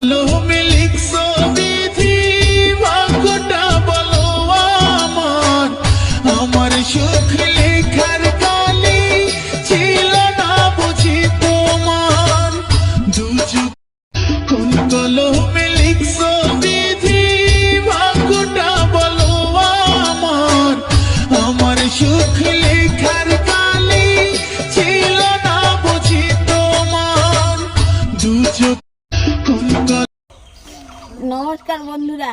Hello. নমস্কার বন্ধুরা।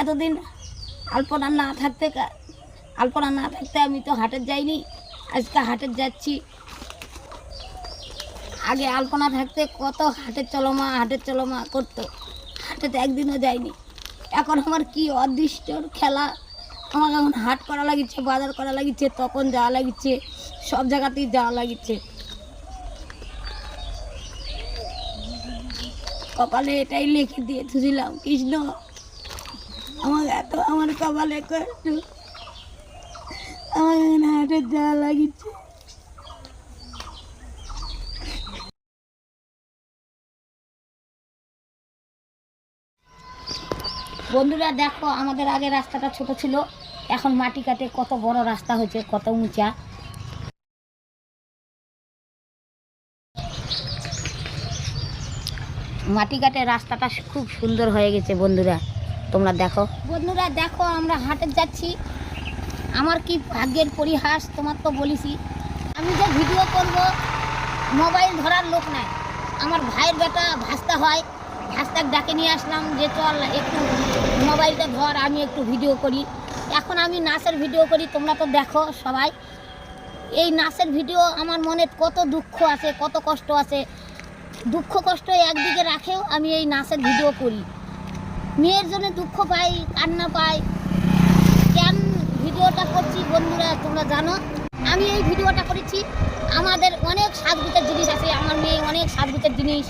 এতদিন আলপনা না থাকতে আলপনা না থাকতে আমি তো হাটে যাইনি। আজকে হাটে যাচ্ছি। আগে আলপনা থাকতে কত হাটে চলো মা হাটে চলো মা করতো হাটেতে একদিনও যাইনি। এখন আমার কি অদৃষ্টর খেলা। আমার এখন হাট করা লাগিচ্ছে, বাজার করা লাগিচ্ছে তখন যাওয়া লাগিচ্ছে, সব জায়গাতেই যাওয়া লাগিচ্ছে। কপালে এটাই লিখে দিয়ে থুছিলাম কৃষ্ণ। আমার এত, আমার কপালে কষ্ট। আমার এখানে হাটে যাওয়া লাগিচ্ছে বন্ধুরা, দেখো, আমাদের আগে রাস্তাটা ছোট ছিল। এখন মাটি কাটে কত বড় রাস্তা হয়েছে, কত উঁচা। মাটি কাটে রাস্তাটা খুব সুন্দর হয়ে গেছে বন্ধুরা। তোমরা দেখো। বন্ধুরা দেখো, আমরা হাটে যাচ্ছি। আমার কি ভাগ্যের পরিহাস, তোমার তো বলিসি আমি যে ভিডিও করব, মোবাইল ধরার লোক নাই। আমার ভাইয়ের বেটা ভাস্তা হয়, ভাস্তাক ডাকে নিয়ে আসলাম যে, চল একটু মোবাইলটা ধর, আমি একটু ভিডিও করি। এখন আমি নাচের ভিডিও করি, তোমরা তো দেখো সবাই। এই নাচের ভিডিও আমার মনে কত দুঃখ আছে, কত কষ্ট আছে। দুঃখ কষ্ট একদিকে রাখেও আমি এই নাচের ভিডিও করি। মেয়ের জন্য দুঃখ পাই, কান্না পাই। কেন ভিডিওটা করছি বন্ধুরা, তোমরা জানো? আমি এই ভিডিওটা করেছি। আমাদের অনেক সাজগুতের জিনিস আছে। আমার মেয়ে অনেক সাজগুতের জিনিস,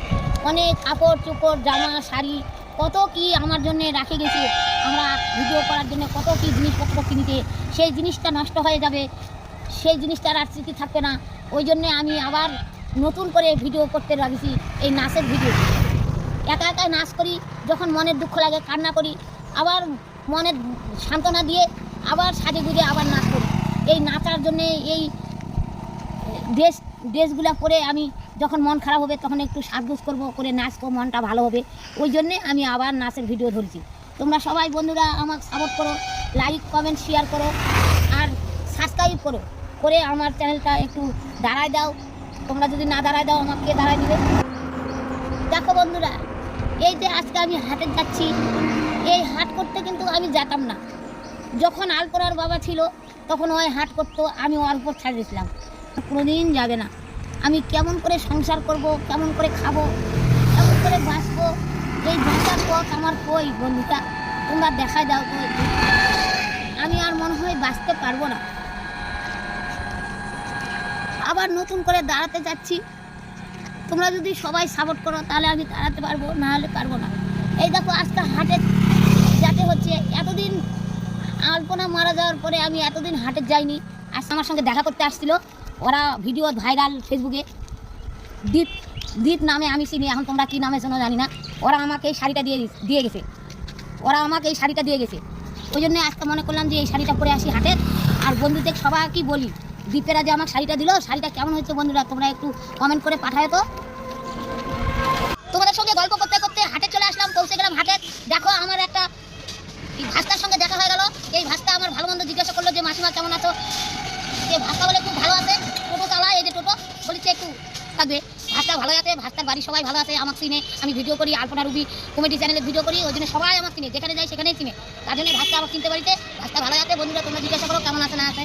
অনেক কাপড়, চোপড়, জামা, শাড়ি, কত কি আমার জন্য রাখে গেছে। আমরা ভিডিও করার জন্য কত কি জিনিসপত্র কিনতে, সেই জিনিসটা নষ্ট হয়ে যাবে। সেই জিনিসটার আর স্মৃতি থাকবে না। ওই জন্যে আমি আবার নতুন করে ভিডিও করতে লাগছি, এই নাচের ভিডিও একা একা নাচ করি, যখন মনের দুঃখ লাগে কান্না করি, আবার মনের সান্ত্বনা দিয়ে আবার সাজে গুজে আবার নাচ করি। এই নাচার জন্যে এই ড্রেস, ড্রেসগুলো পরে আমি যখন মন খারাপ হবে, তখন একটু সাজগোজ করব, করে নাচবো, মনটা ভালো হবে। ওই জন্যে আমি আবার নাচের ভিডিও ধরছি। তোমরা সবাই বন্ধুরা আমাকে সাপোর্ট করো লাইক কমেন্ট শেয়ার করো, আর সাবস্ক্রাইব করো। করে আমার চ্যানেলটা একটু দাঁড়ায় দাও। তোমরা যদি না দাঁড়ায় দাও, আমাকে দাঁড়ায় দিবে? দেখো বন্ধুরা, এই যে আজকে আমি হাটে যাচ্ছি, এই হাট করতে কিন্তু আমি যেতাম না। যখন আলপরার বাবা ছিল, তখন ওই হাট করতো আমি উপর ছাড় দিয়েছিলাম কোনোদিন যাবে না। আমি কেমন করে সংসার করব, কেমন করে খাব, কেমন করে বাঁচবো, এই বাঁচার পথ আমার কই বন্ধুটা? তোমরা দেখায় দাও তো আমি আর মনে হয় বাঁচতে পারব না। আবার নতুন করে দাঁড়াতে যাচ্ছি। তোমরা যদি সবাই সাপোর্ট করো, তাহলে আমি দাঁড়াতে পারব, না হলে পারব না। এই দেখো আজকে হাটে যাতে হচ্ছে, এতদিন আলপনা মারা যাওয়ার পরে আমি এতদিন হাটে যাইনি। আজ আমার সঙ্গে দেখা করতে আসছিল। ওরা ভিডিও ভাইরাল ফেসবুকে দীপ দীপ নামে আমি চিনি, এখন তোমরা কী নামে শোনো জানি না। ওরা আমাকে এই শাড়িটা দিয়ে দিয়ে গেছে। ওরা আমাকে এই শাড়িটা দিয়ে গেছে। ওই জন্য আজকে মনে করলাম যে এই শাড়িটা পরে আসি হাটের আর বন্ধুদের সবাইকে বলি দীপেরা যে আমাকে শাড়িটা দিল, শাড়িটা কেমন হয়েছে বন্ধুরা তোমরা একটু কমেন্ট করে পাঠায় তো। তোমাদের সঙ্গে গল্প করতে করতে হাটে চলে আসলাম, পৌঁছে গেলাম হাটে। দেখো আমার একটা ভাস্তার সঙ্গে দেখা হয়ে গেল। এই ভাস্তা আমার ভালো মন্দ জিজ্ঞাসা করল যে, মাসিমা কেমন আছো? যে ভাস্তা বলে খুব ভালো আছে। টোটো চালায়, এই যে টোটো, বলেছে একটু থাকবে। ভাস্তা ভালো আছে, ভাস্তার বাড়ি সবাই ভালো আছে, আমাকে চিনে। আমি ভিডিও করি, আলপনা রুবি কমেডি চ্যানেলে ভিডিও করি, ওই জন্য সবাই আমার চিনে। যেখানে যাই সেখানেই চিনে। তার জন্য ভাস্তা আমাকে চিনতে পারিতে। ভাস্তা ভালো আছে বন্ধুরা, তোমরা জিজ্ঞাসা করো কেমন আছে না আছে।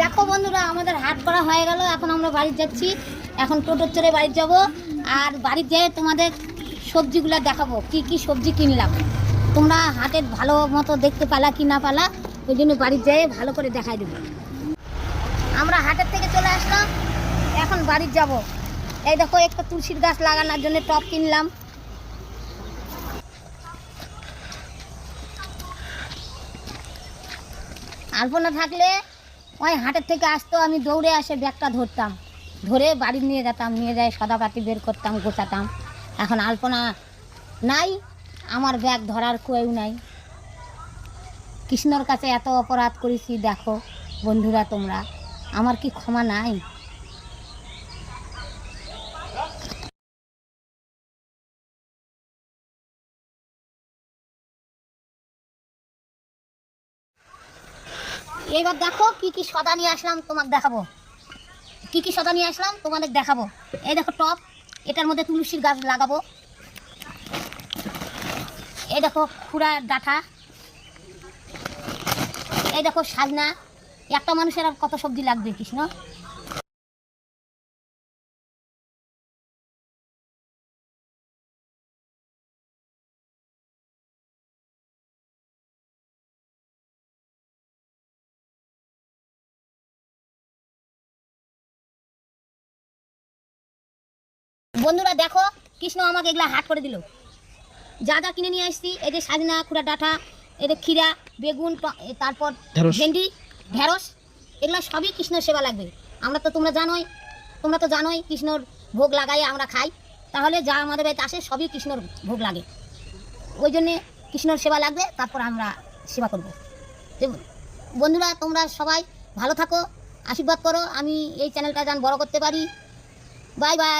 দেখো বন্ধুরা, আমাদের হাট করা হয়ে গেল। এখন আমরা বাড়ি যাচ্ছি। এখন টোটোর চড়ে বাড়ি যাব। আর বাড়ি যেয়ে তোমাদের সবজিগুলো দেখাবো। কি কি সবজি কিনলাম। তোমরা হাটের ভালো মতো দেখতে পালা কি না পালা, ওই জন্য বাড়ি যেয়ে ভালো করে দেখাই দেবো। আমরা হাটের থেকে চলে আসলাম। এখন বাড়ি যাব। এই দেখো, একটা তুলসীর গাছ লাগানোর জন্য টপ কিনলাম। আলপনা থাকলে ওই হাটের থেকে আসতো, আমি দৌড়ে আসে ব্যাগটা ধরতাম। ধরে বাড়ি নিয়ে যেতাম, নিয়ে যাই সদাপাতি বের করতাম, গোছাতাম। এখন আলপনা নাই, আমার ব্যাগ ধরার কেউ নাই। কৃষ্ণর কাছে এত অপরাধ করেছি, দেখো বন্ধুরা তোমরা। আমার কি ক্ষমা নাই? এবার দেখো কি কি সদা নিয়ে আসলাম, তোমাকে দেখাবো। কি কি সদা নিয়ে আসলাম, তোমাদের দেখাবো। এই দেখো টপ, এটার মধ্যে তুলসীর গাছ লাগাবো। এই দেখো খুড়া ডাঁটা এই দেখো সাজনা। একটা মানুষের আর কত সবজি লাগবে, কৃষ্ণ? বন্ধুরা দেখো কৃষ্ণ আমাকে এগুলা হাট করে দিল। যা যা কিনে নিয়ে আসছি এই যে সাজনা খুড়া ডাঁটা এই যে ক্ষীরা বেগুন তারপর ভেন্ডি ঢেঁড়স এগুলো সবই কৃষ্ণর সেবা লাগবে। আমরা তো তোমরা জানোই তোমরা তো জানোই কৃষ্ণর ভোগ লাগাই আমরা খাই। তাহলে যা আমাদের বাড়িতে আসে সবই কৃষ্ণর ভোগ লাগে। ওই জন্যে কৃষ্ণর সেবা লাগবে তারপর আমরা সেবা করব। বন্ধুরা তোমরা সবাই ভালো থাকো আশীর্বাদ করো। আমি এই চ্যানেলটা যেন বড় করতে পারি। Bye bye.